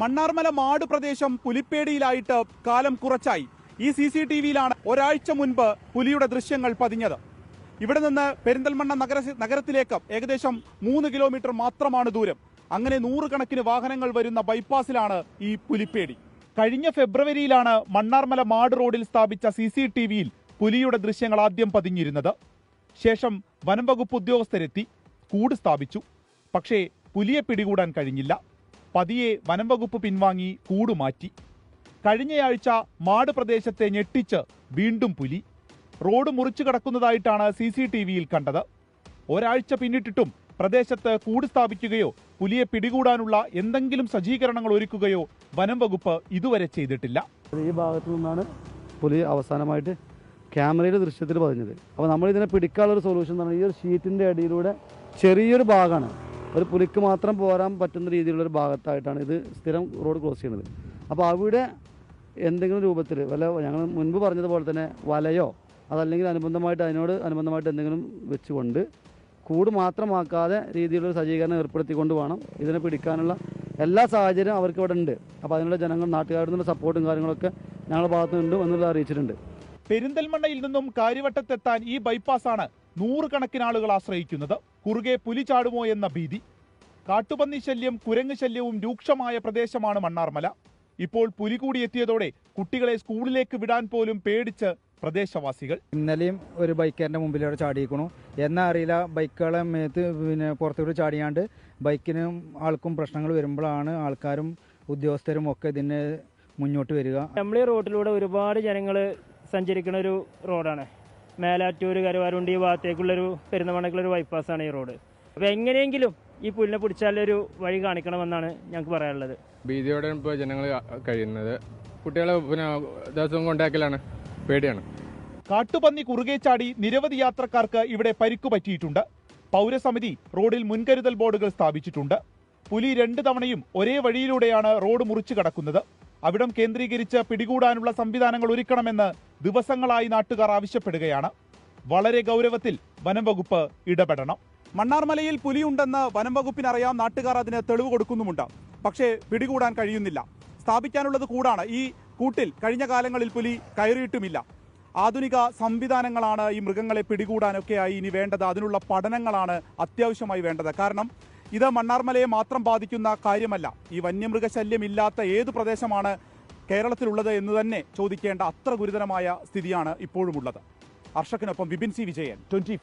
മണ്ണാർമല മാട് പ്രദേശം പുലിപ്പേടിയിലായിട്ട് കാലം കുറച്ചായി. ഈ സി സി ടി വിയിലാണ് ഒരാഴ്ച മുൻപ് പുലിയുടെ ദൃശ്യങ്ങൾ പതിഞ്ഞത്. ഇവിടെ നിന്ന് പെരിന്തൽമണ്ണ നഗര നഗരത്തിലേക്ക് ഏകദേശം മൂന്ന് കിലോമീറ്റർ മാത്രമാണ് ദൂരം. അങ്ങനെ നൂറുകണക്കിന് വാഹനങ്ങൾ വരുന്ന ബൈപ്പാസിലാണ് ഈ പുലിപ്പേടി. കഴിഞ്ഞ ഫെബ്രുവരിയിലാണ് മണ്ണാർമല മാട് റോഡിൽ സ്ഥാപിച്ച സി സി ടി വിയിൽ പുലിയുടെ ദൃശ്യങ്ങൾ ആദ്യം പതിഞ്ഞിരുന്നത്. ശേഷം വനം വകുപ്പ് ഉദ്യോഗസ്ഥരെത്തി കൂട് സ്ഥാപിച്ചു. പക്ഷേ പുലിയെ പിടികൂടാൻ കഴിഞ്ഞില്ല. പതിയെ വനംവകുപ്പ് പിൻവാങ്ങി കൂടുമാറ്റി. കഴിഞ്ഞയാഴ്ച മാട് പ്രദേശത്തെ ഞെട്ടിച്ച് വീണ്ടും പുലി. റോഡ് മുറിച്ചു കടക്കുന്നതായിട്ടാണ് സി സി ടി വിയിൽ കണ്ടത്. ഒരാഴ്ച പിന്നിട്ടിട്ടും പ്രദേശത്ത് കൂട് സ്ഥാപിക്കുകയോ പുലിയെ പിടികൂടാനുള്ള എന്തെങ്കിലും സജ്ജീകരണങ്ങൾ ഒരുക്കുകയോ വനംവകുപ്പ് ഇതുവരെ ചെയ്തിട്ടില്ല. ഈ ഭാഗത്തു നിന്നാണ് പുലി അവസാനമായിട്ട് ക്യാമറയുടെ ദൃശ്യത്തിൽ പതിഞ്ഞത്. അപ്പോൾ നമ്മൾ ഇതിനെ പിടിക്കാനുള്ള ഒരു സൊല്യൂഷൻ ഈ ഒരു ഷീറ്റിന്റെ അടിയിലൂടെ ചെറിയൊരു ഭാഗമാണ് ഒരു പുലിക്ക് മാത്രം പോരാൻ പറ്റുന്ന രീതിയിലുള്ള ഒരു ഭാഗത്തായിട്ടാണ് ഇത് സ്ഥിരം റോഡ് ക്രോസ് ചെയ്യുന്നത്. അപ്പോൾ അവിടെ എന്തെങ്കിലും രൂപത്തിൽ വല്ല ഞങ്ങൾ മുൻപ് പറഞ്ഞതുപോലെ തന്നെ വലയോ അതല്ലെങ്കിൽ അനുബന്ധമായിട്ട് അതിനോട് അനുബന്ധമായിട്ട് എന്തെങ്കിലും വെച്ചുകൊണ്ട് കൂട് മാത്രമാക്കാതെ രീതിയിലുള്ള സജ്ജീകരണം ഏർപ്പെടുത്തിക്കൊണ്ട് വേണം. ഇതിനെ പിടിക്കാനുള്ള എല്ലാ സാഹചര്യവും അവർക്ക് ഇവിടെ ഉണ്ട്. അപ്പോൾ അതിനുള്ള ജനങ്ങൾ നാട്ടുകാരുടെ നിന്നുള്ള സപ്പോർട്ടും കാര്യങ്ങളൊക്കെ ഞങ്ങളുടെ ഭാഗത്തു നിന്നുണ്ട് എന്നുള്ളത് അറിയിച്ചിട്ടുണ്ട്. പെരിന്തൽമണ്ണയിൽ നിന്നും കാര്യവട്ടത്തെത്താൻ ഈ ബൈപ്പാസാണ് നൂറുകണക്കിന് ആളുകൾ ആശ്രയിക്കുന്നത്. കുറുകെ പുലി ചാടുമോ എന്ന ഭീതി. കാട്ടുപന്നി ശല്യം കുരങ്ങ് ശല്യവും രൂക്ഷമായ പ്രദേശമാണ് മണ്ണാർമല. ഇപ്പോൾ പുലി കൂടി എത്തിയതോടെ കുട്ടികളെ സ്കൂളിലേക്ക് വിടാൻ പോലും പേടിച്ച് പ്രദേശവാസികൾ. ഇന്നലെയും ഒരു ബൈക്കറിന്റെ മുമ്പിലൂടെ ചാടിയിരിക്കണു എന്നാ അറിയില്ല ബൈക്കുകളെ മേത്ത് പിന്നെ പുറത്തോട്ട് ചാടിയാണ്ട് ബൈക്കിനും ആൾക്കും പ്രശ്നങ്ങൾ വരുമ്പോഴാണ് ആൾക്കാരും ഉദ്യോഗസ്ഥരും ഒക്കെ ഇതിന് മുന്നോട്ട് വരിക. നമ്മൾ ഈ റോഡിലൂടെ ഒരുപാട് ജനങ്ങൾ സഞ്ചരിക്കുന്ന ഒരു റോഡാണ്. മേലാറ്റൂർ കരുവാരുണ്ടി ഈ ഭാഗത്തേക്കുള്ളൊരു പെരുന്നമണക്കുള്ളൊരു ബൈപ്പാസാണ് ഈ റോഡ് അപ്പോൾ എങ്ങനെയെങ്കിലും ഈ പുല്ലിനെ പിടിച്ചാലൊരു വഴി കാണിക്കണമെന്നാണ് ഞങ്ങൾക്ക് പറയാനുള്ളത്. ഭീതിയോടെ ഇപ്പോൾ ജനങ്ങൾ കഴിയുന്നത്. കുട്ടികളെ പിന്നെ ദിവസവും കൊണ്ടാക്കലാണ്. പേടിയാണ്. കാട്ടുപന്നി കുറുകെ ചാടി നിരവധി യാത്രക്കാർക്ക് ഇവിടെ പരിക്കു പറ്റിയിട്ടുണ്ട്. പൗരസമിതി റോഡിൽ മുൻകരുതൽ ബോർഡുകൾ സ്ഥാപിച്ചിട്ടുണ്ട്. പുലി രണ്ട് തവണയും ഒരേ വഴിയിലൂടെയാണ് റോഡ് മുറിച്ചു കടക്കുന്നത്. അവിടം കേന്ദ്രീകരിച്ച് പിടികൂടാനുള്ള സംവിധാനങ്ങൾ ഒരുക്കണമെന്ന് ദിവസങ്ങളായി നാട്ടുകാർ ആവശ്യപ്പെടുകയാണ്. വളരെ ഗൗരവത്തിൽ വനം വകുപ്പ് ഇടപെടണം. മണ്ണാർമലയിൽ പുലിയുണ്ടെന്ന് വനം വകുപ്പിനറിയാം. നാട്ടുകാർ അതിന് തെളിവ് കൊടുക്കുന്നുമുണ്ട്. പക്ഷേ പിടികൂടാൻ കഴിയുന്നില്ല. സ്ഥാപിക്കാനുള്ളത് കൂടാണ്. ഈ കൂട്ടിൽ കഴിഞ്ഞ കാലങ്ങളിൽ പുലി കയറിയിട്ടുമില്ല. ആധുനിക സംവിധാനങ്ങളാണ് ഈ മൃഗങ്ങളെ പിടികൂടാനൊക്കെയായി ഇനി വേണ്ടത്. അതിനുള്ള പഠനങ്ങളാണ് അത്യാവശ്യമായി വേണ്ടത്. കാരണം ഇത് മണ്ണാർമലയെ മാത്രം ബാധിക്കുന്ന കാര്യമല്ല. ഈ വന്യമൃഗശല്യമില്ലാത്ത ഏത് പ്രദേശമാണ് കേരളത്തിലുള്ളത് എന്ന് തന്നെ ചോദിക്കേണ്ട അത്ര ഗുരുതരമായ സ്ഥിതിയാണ് ഇപ്പോഴുമുള്ളത്. അർഷക്കിനൊപ്പം വിപിൻ സി വിജയൻ ട്വന്റി